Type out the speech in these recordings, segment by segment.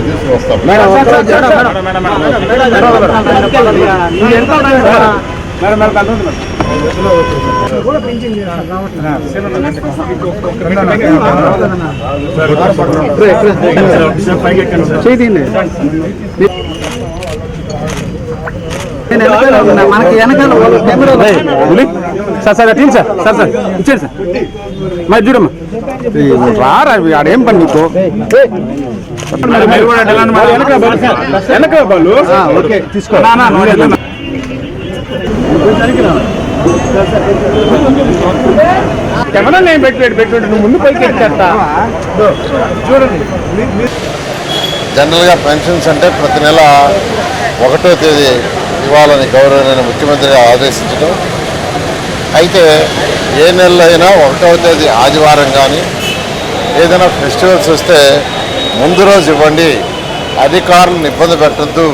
తీసుకొస్తాం మనకి వెనకాల camera sir sir team sir sir sir ఇచ్చేయండి సార్. మరి చూడమ్మా. రారా ఆడేం పని నీకు? వెనక బాలు. ఓకే తీసుకో. కెమెరా నేను పెట్టి పెట్టి నువ్వు ముందు పైకి ఎక్కేస్తా. చూడండి. జనరల్గా పెన్షన్స్ అంటే ప్రతి నెల ఒకటో తేదీ ఇవ్వాలని గౌరవనీయ ముఖ్యమంత్రిగా ఆదేశించడం. అయితే ఏ నెలలో అయినా ఒకటవ తేదీ ఆదివారం కానీ ఏదైనా ఫెస్టివల్స్ వస్తే ముందు రోజు ఇవ్వండి. అధికారులను ఇబ్బంది పెట్టద్దు.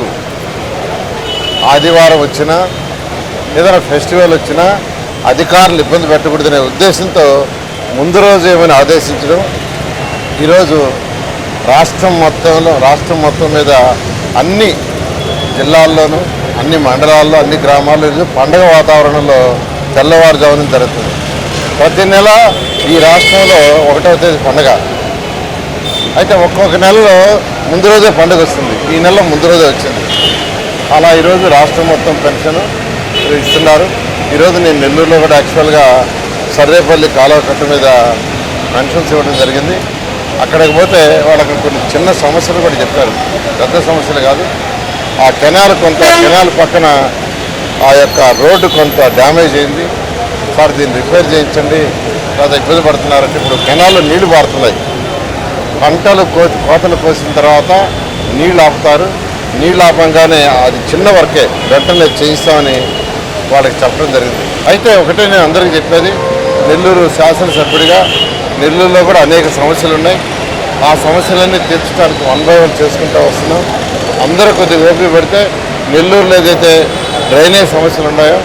ఆదివారం వచ్చినా ఏదైనా ఫెస్టివల్ వచ్చినా అధికారులు ఇబ్బంది పెట్టకూడదనే ఉద్దేశంతో ముందు రోజు ఏమైనా ఆదేశించడం. ఈరోజు రాష్ట్రం మొత్తంలో రాష్ట్రం మొత్తం మీద అన్ని జిల్లాల్లోనూ అన్ని మండలాల్లో అన్ని గ్రామాల్లో పండగ వాతావరణంలో తెల్లవారుజామున జరుగుతుంది. ప్రతి నెల ఈ రాష్ట్రంలో ఒకటవ తేదీ పండగ. అయితే ఒక్కొక్క నెలలో ముందు రోజే పండుగ వస్తుంది. ఈ నెల ముందు రోజే వచ్చింది. అలా ఈరోజు రాష్ట్రం మొత్తం పెన్షన్ ఇస్తున్నారు. ఈరోజు నేను నెల్లూరులో కూడా యాక్చువల్గా సర్వేపల్లి కాలువకట్ట మీద పెన్షన్స్ ఇవ్వడం జరిగింది. అక్కడికి పోతే వాళ్ళకి కొన్ని చిన్న సమస్యలు కూడా చెప్పారు. పెద్ద సమస్యలు కాదు. ఆ కెనాల్ కొంత కెనాల్ పక్కన ఆ యొక్క రోడ్డు కొంత డ్యామేజ్ అయింది. సార్ దీన్ని రిపేర్ చేయించండి. లేదా ఇబ్బంది పడుతున్నారంటే ఇప్పుడు కెనాల్లో నీళ్ళు పారుతున్నాయి పంటలు కో కోతలు కోసిన తర్వాత నీళ్ళు ఆపుతారు. నీళ్ళు ఆపంగానే అది చిన్న వరకే వెంటనే చేయిస్తామని వాళ్ళకి చెప్పడం జరిగింది. అయితే ఒకటే నేను అందరికీ చెప్పేది నెల్లూరు శాసనసభ్యుడిగా నెల్లూరులో కూడా అనేక సమస్యలు ఉన్నాయి. ఆ సమస్యలన్నీ తీర్చడానికి వన్ బై వన్ చేసుకుంటూ వస్తున్నాం. అందరూ కొద్దిగా ఓపిక పెడితే నెల్లూరులో ఏదైతే డ్రైనేజ్ సమస్యలు ఉన్నాయో?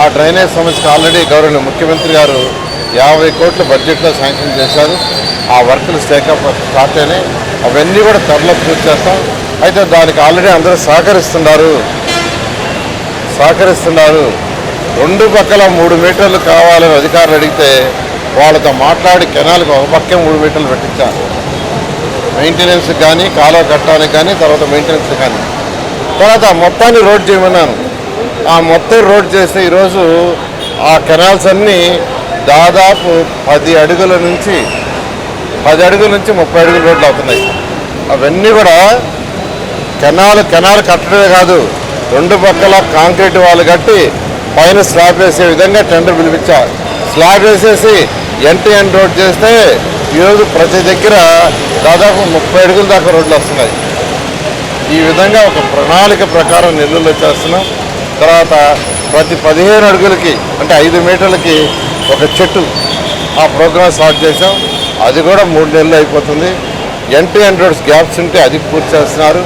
ఆ డ్రైనేజ్ సమస్యకు ఆల్రెడీ గౌరవ ముఖ్యమంత్రి గారు యాభై కోట్ల బడ్జెట్లో శాంక్షన్ చేశారు. ఆ వర్కులు స్టేకప్ స్టార్ట్ అయినాయి. అవన్నీ కూడా త్వరలో పూర్తి చేస్తాం. అయితే దానికి ఆల్రెడీ అందరూ సహకరిస్తున్నారు. సహకరిస్తున్నారు. రెండు పక్కల మూడు మీటర్లు కావాలని అధికారులు అడిగితే వాళ్ళతో మాట్లాడి కెనాల్కి ఒక పక్కే మూడు మీటర్లు పెట్టించారు. మెయింటెనెన్స్ కానీ కాలువ కట్టడానికి కానీ తర్వాత మెయింటెనెన్స్ కానీ. తర్వాత మొత్తాన్ని రోడ్ చేయమన్నాను. ఆ మొత్తం రోడ్ చేస్తే ఈరోజు ఆ కెనాల్స్ అన్నీ దాదాపు పది అడుగుల నుంచి పది అడుగుల నుంచి ముప్పై అడుగుల రోడ్లు అవుతున్నాయి అవన్నీ కూడా కెనాల్ కెనాల్ కట్టడమే కాదు రెండు పక్కల కాంక్రీట్ వాళ్ళు కట్టి పైన స్లాబ్ వేసే విధంగా టెండర్ పిలిపించారు స్లాబ్ వేసేసి ఎంటీ ఎండ్ రోడ్ చేస్తే ఈరోజు ప్రతి దగ్గర దాదాపు ముప్పై అడుగుల దాకా రోడ్లు వస్తున్నాయి. ఈ విధంగా ఒక ప్రణాళిక ప్రకారం నెల్లూరులో చేస్తున్నాం తర్వాత ప్రతి పదిహేను అడుగులకి అంటే ఐదు మీటర్లకి ఒక చెట్టు ఆ ప్రోగ్రామ్ స్టార్ట్ చేసాం అది కూడా మూడు నెలలు అయిపోతుంది. ఎన్టీ హండ్రెడ్స్ గ్యాప్స్ ఉంటే అది పూర్తి చేస్తున్నారు.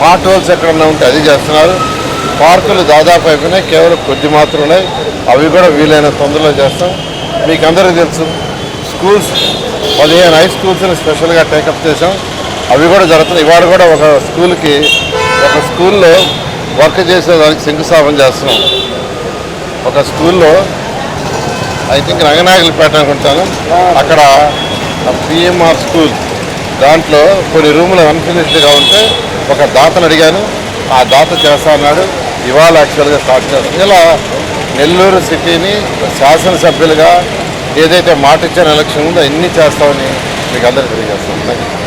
పార్ట్ హోల్స్ ఎక్కడన్నా ఉంటే అది చేస్తున్నారు. పార్కులు దాదాపు అయిపోయినాయి. కేవలం కొద్ది మాత్రం ఉన్నాయి అవి కూడా వీలైన తొందరలో చేస్తాం. మీకు అందరికీ తెలుసు స్కూల్స్ పదిహేను హై స్కూల్స్ని స్పెషల్గా టేకప్ చేసాం అవి కూడా జరుగుతున్నాయి. ఇవాళ కూడా ఒక స్కూల్కి ఒక స్కూల్లో వర్క్ చేసేదానికి శంకుస్థాపన చేస్తున్నాం. ఒక స్కూల్లో ఐ థింక్ రంగనాయకులపేట అనుకుంటాను. అక్కడ పిఎంఆర్ స్కూల్. దాంట్లో కొన్ని రూములు అన్ఫినిష్డ్గా ఉంటే ఒక దాతను అడిగాను. ఆ దాత చేస్తా అన్నాడు. ఇవాళ యాక్చువల్గా స్టార్ట్ చేస్తాను ఇలా నెల్లూరు సిటీని శాసనసభ్యులుగా ఏదైతే మాట ఇచ్చిన ఎలక్షన్ ఉందో అన్నీ చేస్తామని మీకు అందరికీ తెలియజేస్తాం థ్యాంక్ యూ